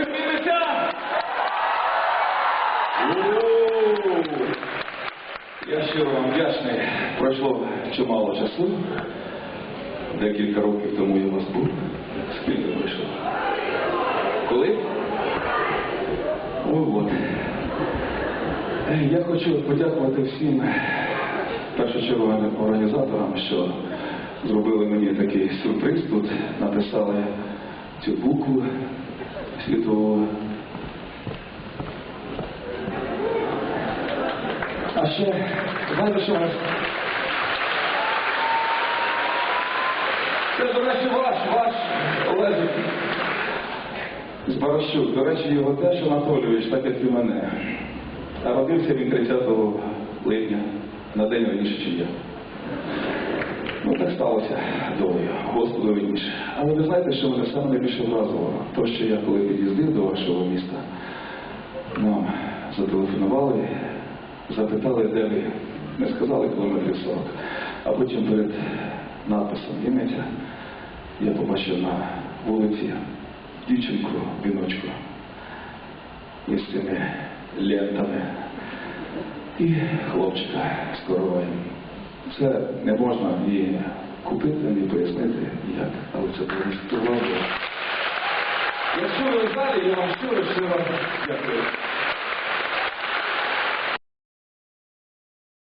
зупинилися? Я щиро вам вдячний. Пройшло чимало часу. Декілька років тому я вас був. Скільки пройшло? Коли? О, от. Я хочу подякувати всім першочерговим організаторам, що зробили мені такий сюрприз тут, написали цю букву світового. А ще, знаєте, що нас? Це, до речі, ваш, ваш Олежик з Баращук. До речі, його теж Анатолійович, так як і мене. А родився він 30 липня, на день раніше, ніж я. Ну, так сталося долею, Господу видніше. Але ви знаєте, що мене саме найбільше вразило? То, що я коли під'їздив до вашого міста, нам зателефонували, запитали, де ви. Не сказали кілометрів 40. А потім перед надписом Ємеця я побачив на вулиці дівчинку, віночку із цими лентами і хлопчика з коровою. Це не можна ні купити, ні пояснити як, але це правда. Якщо ви в я вам щиро щиро дякую.